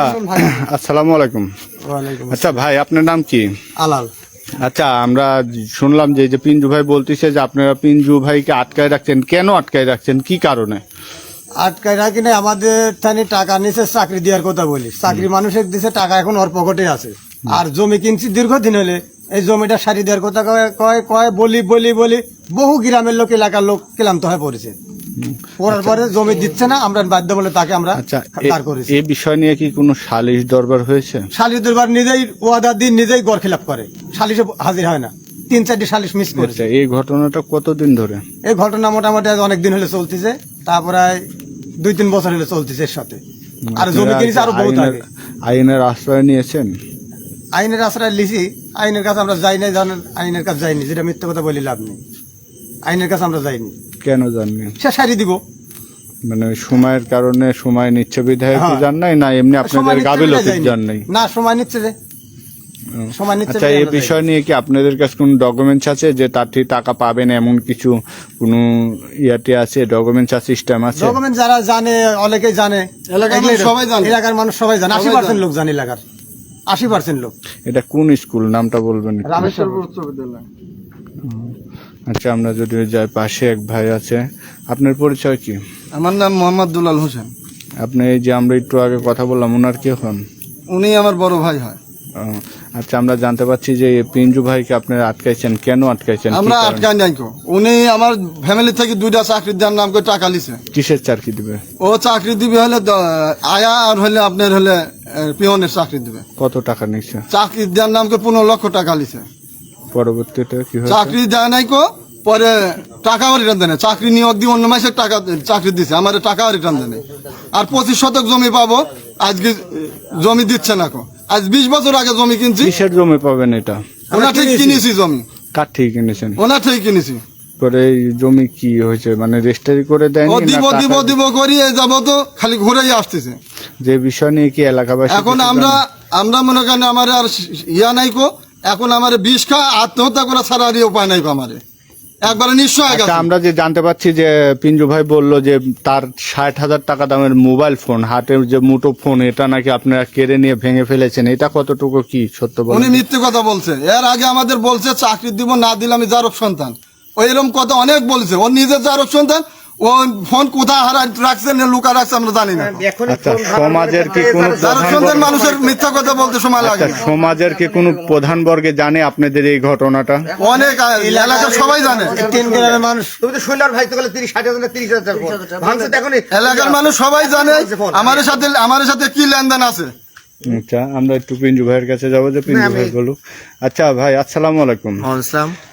আসসালামু আলাইকুম। আচ্ছা ভাই আপনার নাম কি? আলাল। আচ্ছা আমরা শুনলাম যে এই যে পিঞ্জু ভাই বলতেছে যে আপনারা পিঞ্জু ভাইকে আটকায় রাখছেন। কেন আটকায় রাখছেন? কি কারণে? আটকায় রাখি না আমাদের থানি টাকা নিচে চাকরি দেওয়ার কথা বলি। চাকরি মানুষের দিছে টাকা এখন ওর পকেটে আছে। আর জমি কিনছি দীর্ঘদিন হলে এই জমিটা সারি দেওয়ার কথা কয়- কয় বলি বলি বলি বহু গ্রামের লোক এলাকার লোক ক্লান্ত হয়ে পড়েছে। পড়ার পরে জমি দিচ্ছে না আমরা বাধ্য বলে তাকে আমরা আচ্ছা দাঁড় করেছি। এই বিষয় নিয়ে কি কোনো সালিশ দরবার হয়েছে? শালিশ দুর্বার নিজেই ওয়াদা দিন নিজেই গড় খিলাপ করে। সালিশে হাজির হয় না। তিন চারটি সালিশ মিস করেছে। আচ্ছা এই ঘটনাটা কতদিন ধরে? এই ঘটনা মোটামুটি অনেক দিন হলে চলতেছে। তারপরে দুই তিন বছর হলে চলতেছে এর সাথে। আর জমি কিনেছে আরও বহুত আগে। আইনের আশ্রয় নিয়েছেন? আইনের আশ্রয় লিছি আইনের কাছে আমরা যাই নাই জানেন আইনের কাছে যাইনি যেটা মিথ্যে কথা বলি লাভ নেই। আইনের কাছে আমরা যাইনি। কেন জাননি সে সারি দিব। মানে সময়ের কারণে সময় নিচ্ছে বিধায়ক হ্যাঁ। জান নাই না এমনি সময় আপনাদের নিচ্ছে গাবিল বলে যাইনি। জান নাই? না সময় নিচ্ছে যে। সময় নিচ্ছে আচ্ছা বলে এই আমরা বিষয় নিয়ে কি আপনাদের কাছে কোনো ডকুমেন্টস আছে যে তার ঠিক টাকা পাবেন এমন কিছু কোনো ইয়াতে আছে ডকুমেন্টস আছে সিস্টেম আছে? ডকুমেন্ট যারা জানে অনেকেই জানে। এলাকার মানুষ সবাই জানে। এলাকার মানুষ সবাই জানে। আশি সবাই পার্সেন্ট লোক জানে এলাকার। আশি পার্সেন্ট লোক। এটা কোন স্কুল? নামটা বলবেন রামেশ্বরপুর উচ্চ বিদ্যালয়। আচ্ছা আমরা যদি যাই পাশে এক ভাই আছে। আপনার পরিচয় কি? আমার নাম মোহাম্মদ দুলাল হোসেন। আপনি এই যে আমরা একটু আগে কথা বললাম ওনার কে হন উনি আমার বড় ভাই হয়। আচ্ছা আমরা জানতে পারছি যে পিঞ্জু ভাইকে আপনারা আটকাইছেন। কেন আটকাইছেন? আমরা আটকাই নাই কো। উনি আমার ফ্যামিলি থেকে দুইটা চাকরি দেওয়ার নাম করে টাকা লিছে। কিসের চাকরি দিবে? ও চাকরি দিবে হলে আয়া আর হলে আপনার হলে পিয়নের চাকরি দিবে। কত টাকা নিচ্ছে চাকরি দেওয়ার নাম করে পনেরো লক্ষ টাকা লিছে। পরবর্তীতে কি চাকরি দেয় নাই কো পরে টাকাও রিটার্ন দেয় চাকরি নিয়োগ দিয়ে অন্য মাসে টাকা চাকরি দিছে আমার টাকাও রিটার্ন দেয় আর পঁচিশ শতক জমি পাবো আজকে জমি দিচ্ছে না কো। আজ বিশ বছর আগে জমি কিনছি। কিসের জমি পাবেন এটা? ওনার ঠিক কিনেছি। জমি। কার ঠিক কিনেছেন? ওনার ঠিক কিনেছি। পরে এই জমি কি হয়েছে? মানে রেজিস্ট্রি করে দেয়নি দিব দিব দিব করি যাব তো খালি ঘুরেই আসতেছে। যে বিষয় নিয়ে কি এলাকাবাসী এখন আমরা আমরা মনে করেন আমার আর ইয়া নাই কো। এখন আমার বিষ খা আত্মহত্যা করা ছাড়া আর উপায় নাই আমারে। একবারে নিশ্চয় গেছে। আমরা যে জানতে পারছি যে পিঞ্জু ভাই বলল যে তার ষাট হাজার টাকা দামের মোবাইল ফোন হাতের যে মুঠো ফোন এটা নাকি আপনারা কেড়ে নিয়ে ভেঙে ফেলেছেন? এটা কতটুকু কি সত্য উনি মিথ্যে কথা বলছে। এর আগে আমাদের বলছে চাকরি দিব না দিলে আমি যার সন্তান। ওইরকম এরকম কথা অনেক বলছে। ও নিজের যার সন্তান ও ফোন কোথায় হারা রাখছে লুকা রাখছে আমরা জানি না। আচ্ছা সমাজের কি কোনো জারক প্রধান মানুষের মিথ্যা কথা বলতে সময় লাগে। আচ্ছা সমাজের কি কোনো প্রধান বর্গে জানে আপনাদের এই ঘটনাটা? অনেক এলাকার সবাই জানে। তিন গ্রামের মানুষ। তুমি তো শৈলার ভাই তো গেলে তিরিশ ষাট হাজার তিরিশ হাজার ভাঙছে এলাকার মানুষ সবাই জানে আমার সাথে আমার সাথে কি লেনদেন আছে? আচ্ছা আমরা একটু পিঞ্জু ভাইয়ের কাছে যাব যে পিঞ্জু ভাই বলুক। আচ্ছা ভাই আসসালামু আলাইকুম।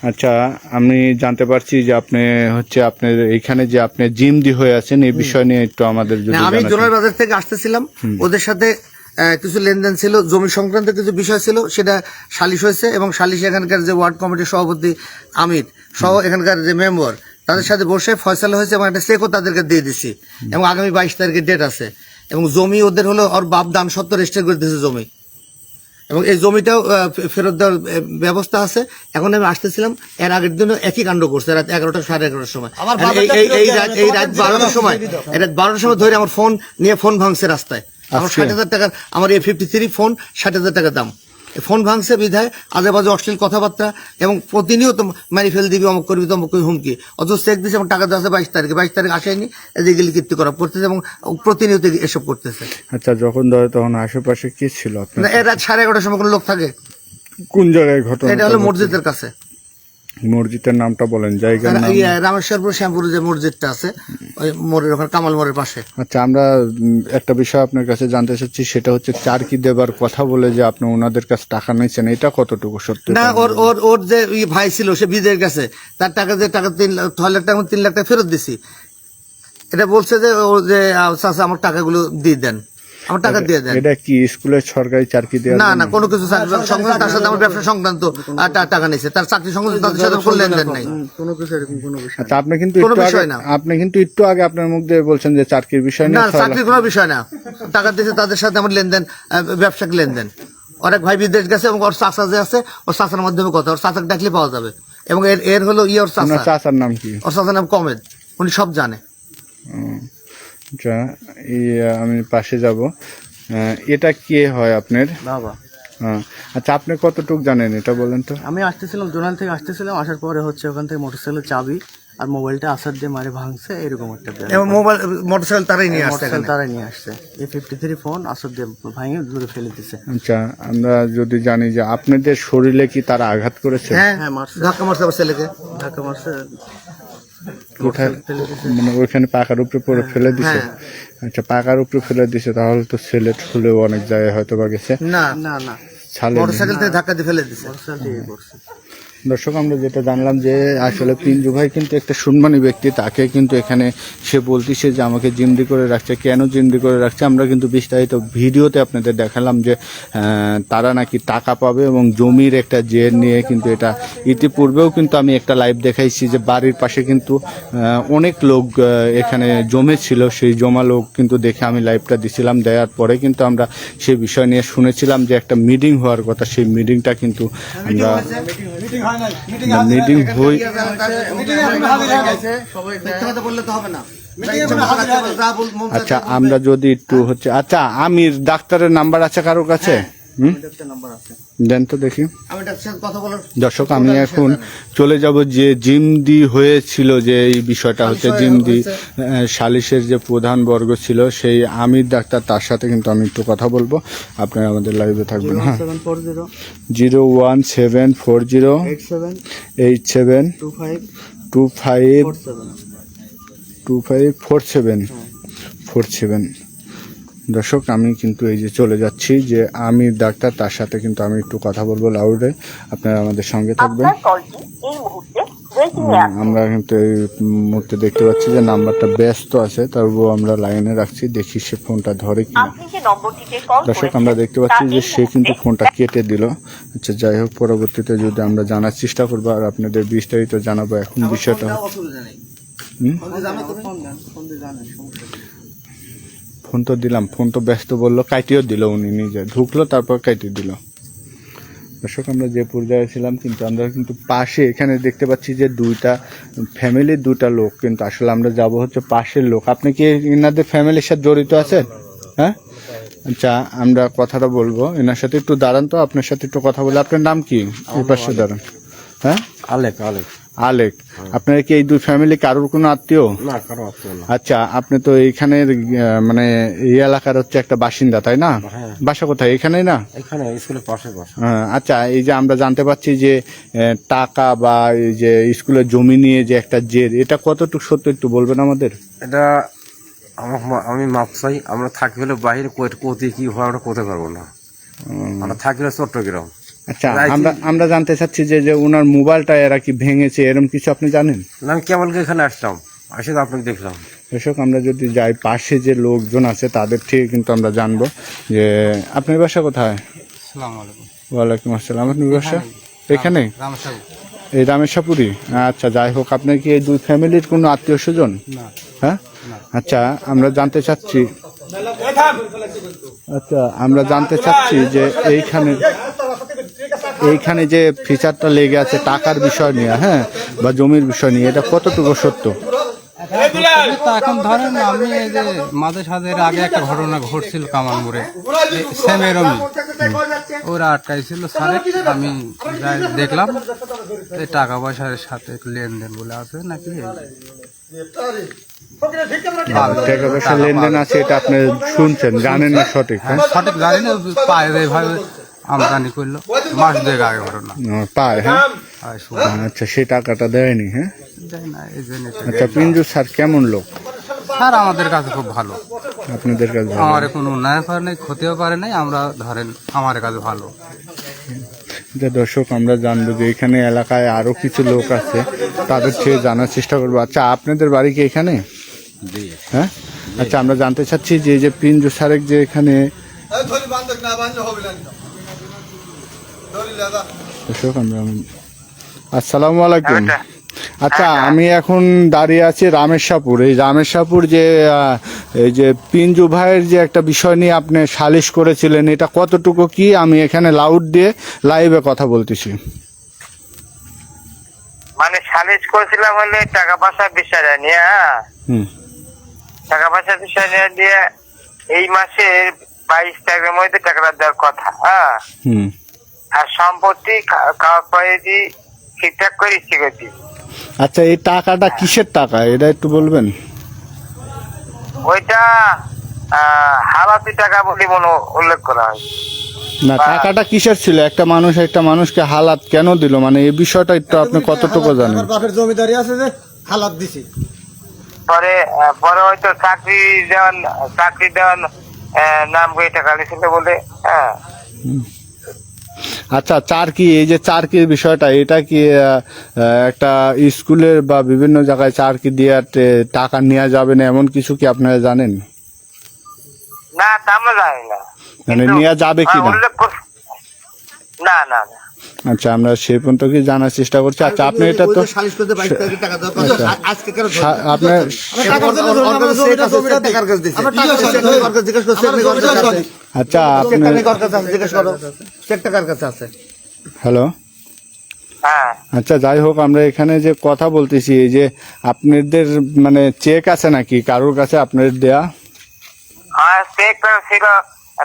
আচ্ছা আমি জানতে পারছি যে আপনি হচ্ছে আপনার এখানে যে আপনি জিম দি হয়ে আছেন এই বিষয় নিয়ে একটু আমাদের যদি আমি। জোনার বাজার থেকে আসতেছিলাম। ওদের সাথে আহ, কিছু লেনদেন ছিল জমি সংক্রান্ত কিছু বিষয় ছিল সেটা সালিশ হয়েছে এবং সালিশ এখানকার যে ওয়ার্ড কমিটির সভাপতি আমির সহ এখানকার যে মেম্বার তাদের সাথে বসে ফয়সালা হয়েছে এবং একটা চেকও তাদেরকে দিয়ে দিছি। এবং আগামী বাইশ তারিখে ডেট আছে। এবং জমি ওদের হলো ওর বাপ দান সত্য রেজিস্টার করে দিয়েছে জমি। এবং এই জমিটাও আহ, ফেরত দেওয়ার ব্যবস্থা আছে। এখন আমি আসতেছিলাম এর আগের দিনও একই কাণ্ড করছে রাত এগারোটা সাড়ে এগারোটার সময়। এই- এই- এই রাত এই রাত বারোটার সময় এই রাত বারোটার সময় ধরে আমার ফোন নিয়ে ফোন ভাঙছে রাস্তায়। আমার ষাট হাজার টাকার আমার এ ফিফটি থ্রি ফোন ষাট হাজার টাকা দাম। ফোন ভাঙছে বিধায় আজে বাজে অশ্লীল কথাবার্তা এবং প্রতিনিয়ত মারি ফেল দিবি অমুক করবি তমুক করবি হুমকি। অথচ চেক দিয়েছে আমার টাকা দেওয়া আছে বাইশ তারিখে। বাইশ তারিখ আসেনি এদিকে কীর্তি করা করতেছে এবং প্রতিনিয়ত এসব করতেছে। আচ্ছা যখন ধরে তখন আশেপাশে কি ছিল না, এর রাত সাড়ে এগারোটার সময় কোনো লোক থাকে। কোন জায়গায় ঘটনা এটা হলো মসজিদের কাছে। মসজিদের নামটা বলেন জায়গা ইয়ে, রামেশ্বরপুর শ্যামপুরে যে মসজিদটা আছে মোড়ের ওখানে কামাল মোড়ের পাশে। আচ্ছা আমরা একটা বিষয় আপনার কাছে জানতে চাচ্ছি সেটা হচ্ছে চার কি দেবার কথা বলে যে আপনি ওনাদের কাছে টাকা নিয়েছেন এটা কতটুকু সত্যি না ওর ওর ওর যে ভাই ছিল সে বিদের কাছে তার টাকা যে টাকা তিন লাখ ছয় লাখ টাকা তিন লাখ টাকা ফেরত দিছি। এটা বলছে যে ও যে আমার টাকাগুলো দিয়ে দেন। আমার টাকা দিয়ে দেন। এটা কি স্কুলের সরকারি চাকরি দেওয়ার না না কোনো কিছু সংক্রান্ত তার সাথে আমার ব্যবসা সংক্রান্ত টাকা নিয়েছে তার চাকরি সংক্রান্ত তাদের সাথে কোনো লেনদেন নাই। আচ্ছা আপনি কিন্তু কোনো একটু আগে বিষয় না। আপনি কিন্তু একটু আগে আপনার মুখ দিয়ে বলছেন যে চাকরির বিষয় না চাকরির কোনো বিষয় না। টাকা দিয়েছে তাদের সাথে আমার লেনদেন ব্যবসায়িক লেনদেন। ওর এক ভাই বিদেশ গেছে এবং ওর চাচা যে আছে ওর চাচার মাধ্যমে কথা ওর চাচাকে ডাকলে পাওয়া যাবে। এবং এর এর হলো ইয়ে ওর চাচা। চাচার নাম কি? ওর চাচার নাম কমেদ উনি সব জানে। আমি পাশে যাব। এটা কে হয় আপনার? বাবা। হ্যাঁ। আচ্ছা আপনি কতটুক জানেন এটা বলেন তো? আমি আসতেছিলাম জোনাল থেকে আসতেছিলাম আসার পরে হচ্ছে ওখান থেকে মোটরসাইকেল চাবি আর মোবাইলটা আসার দিয়ে মারে ভাঙছে এরকম একটা এবং মোবাইল মোটরসাইকেল তারাই নিয়ে আসছে মোটরসাইকেল তারাই নিয়ে আসছে। এই ফিফটি থ্রি ফোন আসর দিয়ে ভাঙে দূরে ফেলে দিছে। আচ্ছা আমরা যদি জানি যে আপনাদের শরীরে কি তারা আঘাত করেছে? হ্যাঁ হ্যাঁ, মারছে। ধাক্কা মারছে ছেলেকে। ধাক্কা মারছে। কোথায় মানে ওইখানে পাকার উপরে পরে ফেলে দিছে। হ্যাঁ। আচ্ছা পাকার উপরে ফেলে দিছে তাহলে তো সিলেট ফুলেও অনেক জায়গায় হয়তো বা গেছে। না না না। মোটরসাইকেল থেকে ধাক্কা দিয়ে ফেলে দিছে। মোটরসাইকেল দিয়ে দর্শক আমরা যেটা জানলাম যে আসলে পিঞ্জু ভাই কিন্তু একটা সম্মানী ব্যক্তি তাকে কিন্তু এখানে সে বলতেছে যে আমাকে জিন্দি করে রাখছে। কেন জিন্দি করে রাখছে? আমরা কিন্তু বিস্তারিত ভিডিওতে আপনাদের দেখালাম যে তারা নাকি টাকা পাবে এবং জমির একটা জের নিয়ে কিন্তু এটা ইতিপূর্বেও কিন্তু আমি একটা লাইভ দেখাইছি যে বাড়ির পাশে কিন্তু অনেক লোক এখানে জমেছিল। সেই জমা লোক কিন্তু দেখে আমি লাইভটা দিছিলাম দেওয়ার পরে কিন্তু আমরা সেই বিষয় নিয়ে শুনেছিলাম যে একটা মিটিং হওয়ার কথা। সেই মিটিংটা কিন্তু আমরা মিটিং হয় হই হয় আচ্ছা আমরা যদি একটু হচ্ছে আচ্ছা আমির ডাক্তারের নাম্বার আছে কারোর কাছে? হুম দেন তো দেখি। দর্শক আমি এখন চলে যাব যে জিমদি হয়েছিল যে এই বিষয়টা হচ্ছে জিমদি আহ, সালিশের যে প্রধান বর্গ ছিল সেই আমির ডাক্তার তার সাথে কিন্তু আমি একটু কথা বলব। আপনারা আমাদের লাইভে থাকবেন হ্যাঁ। Zero one seven four zero. Eight seven. Eight seven. Two five. Two five. Two five four seven. Four seven. দর্শক আমি কিন্তু এই যে চলে যাচ্ছি যে আমি ডাক্তার তার সাথে কিন্তু আমি একটু কথা বলব লাউডে। আপনারা আমাদের সঙ্গে থাকবেন। আমরা কিন্তু এই মুহূর্তে দেখতে পাচ্ছি যে নাম্বারটা ব্যস্ত আছে তবুও আমরা লাইনে রাখছি দেখি সে ফোনটা ধরে কিনা। আপনি যে দর্শক আমরা দেখতে পাচ্ছি যে সে কিন্তু ফোনটা কেটে দিল। আচ্ছা যাই হোক পরবর্তীতে যদি আমরা জানার চেষ্টা করব আর আপনাদের বিস্তারিত জানাব এখন বিষয়টা। হুম? ফোন তো দিলাম, ফোন তো ব্যস্ত বলল কাটিও দিল উনি নিজে। ঢুকলো, তারপর কাটিয়ে দিল। দর্শক, আমরা যে পর্যায়ে ছিলাম, কিন্তু আমরা কিন্তু পাশে এখানে দেখতে পাচ্ছি যে দুইটা ফ্যামিলির দুটা লোক। কিন্তু আসলে আমরা যাব হচ্ছে পাশের লোক। আপনি কি এনাদের ফ্যামিলির সাথে জড়িত আছেন? হ্যাঁ? আচ্ছা আমরা কথাটা বলব। এনার সাথে একটু দাঁড়ান তো, আপনার সাথে একটু কথা বলে। আপনার নাম কি? এই পাশে দাঁড়ান। হ্যাঁ? আলেক আলেক। আলেক। আপনার কি এই দুই ফ্যামিলি কারোর কোনো আত্মীয়? না কারও না। আচ্ছা আপনি তো এইখানের মানে এই এলাকার হচ্ছে একটা বাসিন্দা তাই না? হ্যাঁ। বাসা কোথায়? এখানেই না? এখানে স্কুলের পাশে বাসা। হ্যাঁ, আচ্ছা এই যে আমরা জানতে পারছি যে টাকা বা এই যে স্কুলের জমি নিয়ে যে একটা জেদ এটা কতটুকু সত্য একটু বলবেন আমাদের? এটা আমি মাপ চাই আমরা থাকি হলে বাইরে কোথায় কি হয় আমরা কোথায় পারব না। আমরা থাকি হলে চট্টগ্রাম। আচ্ছা আমরা আমরা জানতে চাচ্ছি যে যে ওনার মোবাইলটা এরা কি ভেঙেছে এরকম কিছু আপনি জানেন? না, আমি কেবলকে এখানে আসলাম? আসে তো আপনাকে দেখলাম। দর্শক আমরা যদি যাই পাশে যে লোকজন আছে তাদের থেকে কিন্তু আমরা জানব যে আপনার বাসা কোথায়? ওয়ালাইকুম আসসালাম। আপনার বাসা? এখানে এই রামেশাপুরি আচ্ছা যাই হোক আপনার কি এই দুই ফ্যামিলির কোনো আত্মীয় স্বজন? হ্যাঁ? আচ্ছা আমরা জানতে চাচ্ছি আচ্ছা আমরা জানতে চাচ্ছি যে এইখানে এইখানে যে ফিচারটা লেগে আছে টাকার বিষয় নিয়ে হ্যাঁ বা জমির বিষয় নিয়ে এটা কতটুকু সত্য? তা এখন ধরেন আমি এই যে মাঝে এর আগে একটা ঘটনা ঘটছিল কামাল মোড়ে সেম এরমই। ওরা আটকাইছিল সারে আমি যাই দেখলাম এই টাকা পয়সার সাথে লেনদেন বলে আছে নাকি? টাকা পয়সা লেনদেন আছে এটা আপনি শুনছেন জানেন না সঠিক হ্যাঁ? সঠিক জানেন পায়ে এইভাবে আমদানি করল। মাস দুয়েক আগে ঘটনা। পায় হ্যাঁ? আচ্ছা সেই টাকাটা দেয়নি হ্যাঁ? আচ্ছা পিঞ্জু স্যার কেমন লোক? স্যার আমাদের কাছে খুব ভালো। আপনাদের কাছে আমার কোনো উন্নয়ন করে নাই ক্ষতিও করে নাই আমরা ধরেন আমার কাছে ভালো। যে দর্শক আমরা জানব যে এখানে এলাকায় আরও কিছু লোক আছে তাদের থেকে জানার চেষ্টা করব। আচ্ছা আপনাদের বাড়ি কি এখানে? হ্যাঁ? আচ্ছা আমরা জানতে চাচ্ছি যে এই যে পিঞ্জু সারেক যে এখানে এই ধরি বান্ধব না বান্ধব হবে না ধরি দাদা দর্শক আমরা আসসালামু আলাইকুম। আচ্ছা আমি এখন দাঁড়িয়ে আছি রামেশাপুর এই রামেশাপুর যে এই যে পিঞ্জু ভাইয়ের যে একটা বিষয় নিয়ে আপনি সালিশ করেছিলেন এটা কতটুকু কি? আমি এখানে লাউড দিয়ে লাইভে কথা বলতেছি। মানে সালিশ করেছিলাম হলে টাকা পয়সা বিষয় নিয়ে হ্যাঁ। হুম। টাকা পয়সা বিষয় নিয়ে দিয়ে এই মাসের বাইশ তারিখের মধ্যে টাকাটা দেওয়ার কথা হ্যাঁ। হুম। আর সম্পত্তি কা- কাগজ পাইছি ঠিকঠাক করে ইচ্ছে করছি আচ্ছা এই টাকাটা কিসের টাকা? এটা একটু বলবেন? ওইটা আহ, হালাতি টাকা বলে মনে উল্লেখ করা হয়। না টাকাটা কিসের ছিল? একটা মানুষ একটা মানুষকে হালাত কেন দিল? মানে এই বিষয়টা একটু আপনি কতটুকু জানেন? বাপের জমিদারি আছে যে হালাত দিছি। পরে পরে হয়তো চাকরি দেওয়ান চাকরি দেওয়ান আহ, নাম করে টাকা নিয়েছিল বলে হ্যাঁ। আচ্ছা চারকি এই যে চারকির বিষয়টা এটা কি একটা স্কুলের বা বিভিন্ন জায়গায় চারকি দিয়ে টাকা নেওয়া যাবে না এমন কিছু কি আপনারা জানেন? না তা আমরা জানি না। মানে নেওয়া যাবে কি না? না না না। আচ্ছা আমরা সেই পর্যন্ত কি জানার চেষ্টা করছি। আচ্ছা আপনি এটা তো আপনার করছে, আমরা আপনি? আচ্ছা আপনি চেকটা কার কাছে আছে? হ্যালো? হ্যাঁ। আচ্ছা যাই হোক আমরা এখানে যে কথা বলতেছি এই যে আপনাদের মানে চেক আছে নাকি? কারোর কাছে আপনাদের দেয়া? আর চেক ছিল।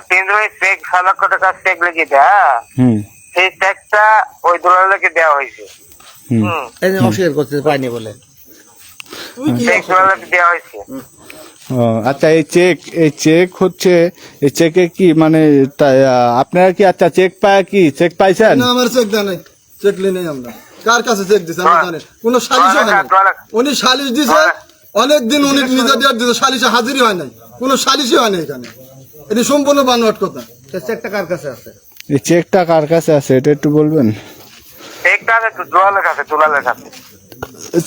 তিন দুই চেক লক্ষ টাকা চেক লিখে দেয় হুম। সেই চেকটা ওই দোলালকে দেওয়া হয়েছে। হুম। হুম। এই যে অস্বীকার করতে পাইনি বলে। চেক দোলালকে দেওয়া হয়েছে। আচ্ছা এই চেক এই চেক হচ্ছে এই চেকে কি মানে আপনারা কি আচ্ছা চেক পায় কি? চেক পাইছেন? না আমার চেক দেয় নাই। চেক নেই আমরা। কার কাছে চেক দিছে আমরা জানি কোন সালিশ হয় নাই। উনি সালিশ দিছে অনেক দিন উনি নিজে ডেট দিছে সালিশে হাজিরই হয় নাই। কোন সালিশই হয় নাই এখানে। এটি সম্পূর্ণ বানোয়াট কথা। চেকটা কার কাছে আছে? এই চেকটা কার কাছে আছে এটা একটু বলবেন? চেকটা আছে দোলালের কাছে দোলালের কাছে।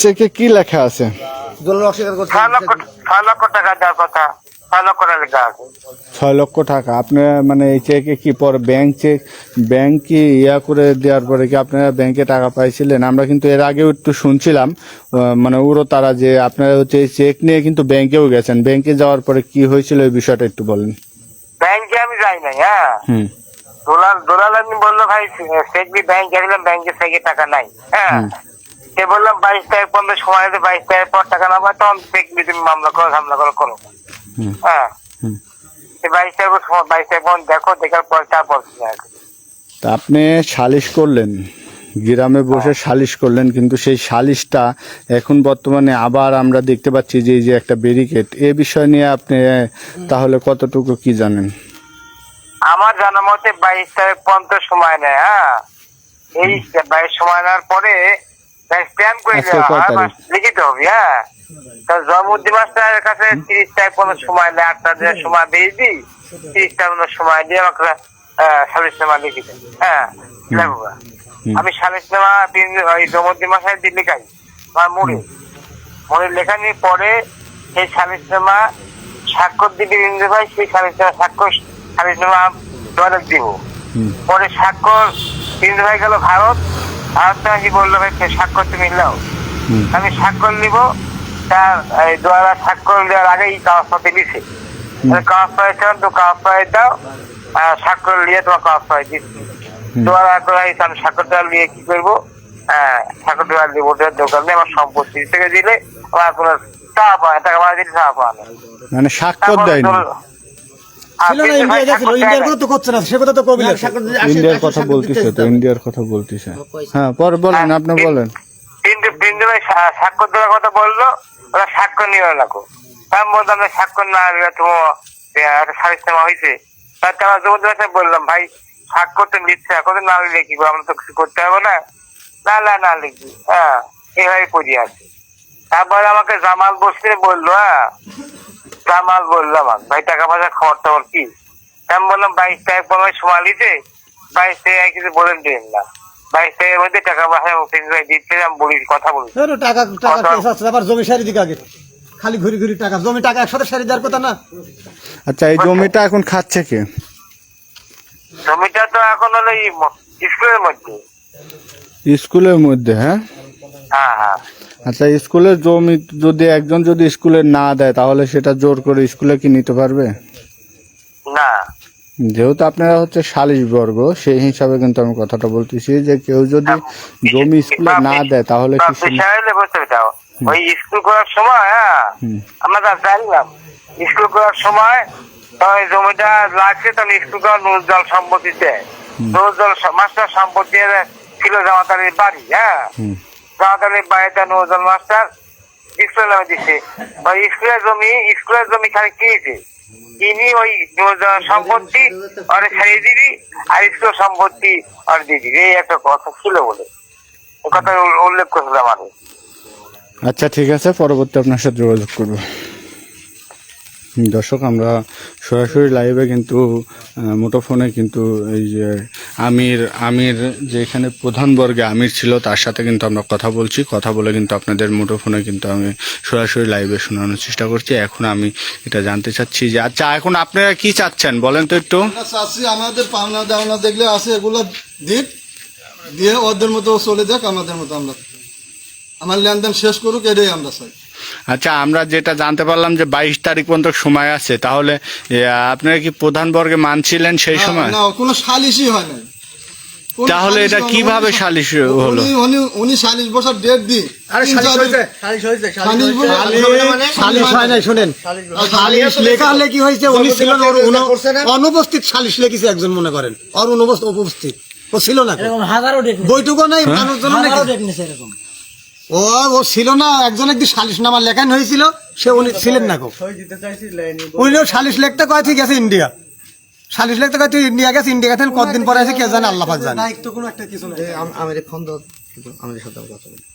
চেকে কি লেখা আছে? দোলাল অস্বীকার করছে ছয় লক্ষ ছয় লক্ষ টাকা দেওয়ার কথা। ছয় লক্ষ টাকা লেখা আছে। ছয় লক্ষ টাকা। আপনারা মানে এই চেকে কি পরে ব্যাংক চেক ব্যাংক কি ইয়া করে দেওয়ার পরে কি আপনারা ব্যাংকে টাকা পাইছিলেন? আমরা কিন্তু এর আগেও একটু শুনছিলাম মানে উড়ো তারা যে আপনারা হচ্ছে এই চেক নিয়ে কিন্তু ব্যাংকেও গেছেন। ব্যাংকে যাওয়ার পরে কি হয়েছিল এই বিষয়টা একটু বলেন। ব্যাংকে আমি যাই নাই হ্যাঁ? হুম। দোলাল দোলাল আমি বলল ভাই চেক দিয়ে ব্যাংকে গেলাম ব্যাংকে থেকে টাকা নাই। হ্যাঁ? সে বললাম বাইশ তারিখ পর্যন্ত সময় আছে বাইশ তারিখ পর টাকা না পায় তখন দিয়ে তুমি মামলা করো হামলা করো করো। হ্যাঁ। বাইশ তারিখ বাইশ তারিখ পর্যন্ত দেখো দেখার পর তারপর তা আপনি সালিশ করলেন গ্রামে বসে সালিশ করলেন কিন্তু সেই সালিশটা এখন বর্তমানে আবার আমরা দেখতে পাচ্ছি যে এই যে একটা ব্যারিকেড এ বিষয় নিয়ে আপনি তাহলে কতটুকু কি জানেন? আমার জানা মতে বাইশ তারিখ পর্যন্ত সময় নেয় হ্যাঁ। এই বাইশ সময় নেওয়ার পরে স্ট্যাম্প করে দেওয়া হয় লিখিত হবে হ্যাঁ? তো জমুদ্দি মাস্টারের কাছে পর্যন্ত সময় নেয় আটটা দিনের সময় দিয়ে দিই পর্যন্ত সময় দিয়ে আমাকে লিখে দেয় হ্যাঁ। আমি সালিসনামা তিন- ওই জমুদ্দি মাস্টার দিয়ে লেখাই আমার মুড়ে। লেখানির পরে সেই সালিসনামা স্বাক্ষর দিবি বিন্দু ভাই সেই সালিসনামা স্বাক্ষর সালিসনামা দলে দিব। পরে স্বাক্ষর বিন্দু ভাই গেল ভারত থেকে বলল ভাই স্বাক্ষর তুমি নাও। আমি স্বাক্ষর নিব তার দ্বারা স্বাক্ষর দেওয়ার আগেই কাগজপত্র দিছে। কাগজ পাইছে তো কাগজ পাই দাও স্বাক্ষর নিয়ে তোমার কাগজ পাই দিচ্ছি দ্বারা করে আমি স্বাক্ষর দেওয়ার নিয়ে কি করব? আহ, স্বাক্ষর দেওয়ার দিব দোকানে আমার সম্পত্তি থেকে দিলে আমার কোনো টাকা পায় টাকা পাওয়া দিলে পাওয়া না। মানে স্বাক্ষর দেয় ইন্ডিয়ার কথা বলতেছে তো ইন্ডিয়ার কথা বলতেছে হ্যাঁ পরে বলেন আপনি বলেন। কিন্তু বিন্দু ভাই সা- স্বাক্ষর দেওয়ার কথা বলল ওরা স্বাক্ষর নিয়ে লাগো আমি বললাম যে স্বাক্ষর না নিলে তোমার একটা সারিস্তামা হয়েছে তার জমতে বললাম ভাই স্বাক্ষর তো নিচ্ছে এখন না লিখে কি আমরা তো কিছু করতে হবে না। না না না লিখবি। হ্যাঁ এইভাবে পড়ি আছে। তারপরে আমাকে জামাল বসতে বলল হ্যাঁ জামাল বলল আমাকে ভাই টাকা পয়সা খবর টবর কি? আমি বললাম বাইশ তারিখ পনেরো সময় লিছে বাইশ তারিখ কিছু বলেন দিন না। বাইশ তারিখের মধ্যে টাকা পয়সা দিচ্ছে আমি বলি কথা বলি। টাকা টাকা আবার জমি সারি দিকে আগে। খালি ঘুরি ঘুরি টাকা। জমি টাকা একসাথে সারি দেওয়ার কথা না? আচ্ছা এই জমিটা এখন খাচ্ছে কে? জমিটা তো এখন হলো এই স্কুলের মধ্যে। স্কুলের মধ্যে হ্যাঁ? হ্যাঁ হ্যাঁ। আচ্ছা স্কুলের জমি যদি একজন যদি স্কুলে না দেয় তাহলে সেটা জোর করে স্কুলে কি নিতে পারবে? না। যেহেতু আপনারা হচ্ছে সালিশ বর্গ সেই হিসাবে কিন্তু আমি কথাটা বলতেছি যে কেউ যদি জমি স্কুলে না দেয় তাহলে কি ওই স্কুল করার সময় হ্যাঁ আমরা জানলাম স্কুল করার সময় জমিটা লাগছে তো স্কুল নুরজল সম্পত্তিতে। নুরজল মাস্টার সম্পত্তি ছিল জামাতারির বাড়ি হ্যাঁ। জামাতারির বাড়িতে নুরজল মাস্টার। স্কুলের নামে দিছে। ওই স্কুলের জমি স্কুলের জমি খালি কিনেছে। তিনি ওই সম্পত্তি আর ছেড়ে দিবি, আর স্কুল সম্পত্তি আর দিবি। এই একটা কথা ছিল বলে। ও কথা উল্লেখ করেছিলাম আমি আচ্ছা ঠিক আছে। পরবর্তী আপনার সাথে যোগাযোগ করব। দর্শক, আমরা সরাসরি লাইভে কিন্তু মুঠোফোনে কিন্তু এই যে আমির আমির যে এখানে প্রধান বর্গে আমির ছিল, তার সাথে কিন্তু আমরা কথা বলছি। কথা বলে কিন্তু আপনাদের মুঠোফোনে কিন্তু আমি সরাসরি লাইভে শোনানোর চেষ্টা করছি। এখন আমি এটা জানতে চাচ্ছি যে আচ্ছা এখন আপনারা কি চাচ্ছেন? বলেন তো একটু। চাচ্ছি আমাদের পাওনা দাওনা দেখলে আছে এগুলো দিক, দিয়ে ওদের মতো চলে যাক, আমাদের মতো আমরা আমার লেনদেন শেষ করুক, এটাই আমরা চাই। আচ্ছা আমরা যেটা জানতে পারলাম যে বাইশ তারিখ পর্যন্ত সময় আছে তাহলে আপনারা কি প্রধান বর্গে মানছিলেন সেই সময়? না কোনো সালিশই হয় কোনো তাহলে এটা কীভাবে সালিশ হলো? উনি- উনি- উনি সালিশ বসার ডেট দিন। আরে সালিশ হয়েছে সালিশ হয়েছে সালিশ মানে? সালিশ হয় নাই শোনেন। সালিশ লেখা হলে কি হয়েছে? উনি ছিলেন ওর উন- করছে না? অনুপস্থিত সালিশ লিখেছে একজন মনে করেন। ওর অনুপস্থিত উপস্থিত। ও ছিল না হাজারো ডেক বইটুকু নাই মানুষজন হাজারো নাকি নিছে এরকম। ও ও ছিল না একজন একদিন সালিশ নামা লেখান হয়েছিল সে উনি ছিলেন না গো উনিও সালিশ লেখতে কয় ঠিক আছে ইন্ডিয়া। সালিশ লেখতে কয় তুই ইন্ডিয়া গেছে ইন্ডিয়া গেছেন কতদিন পরে আছে কে জানে আল্লাহ পাক জানে। আমির ফোন দাও আমাদের সাথে কথা বলি।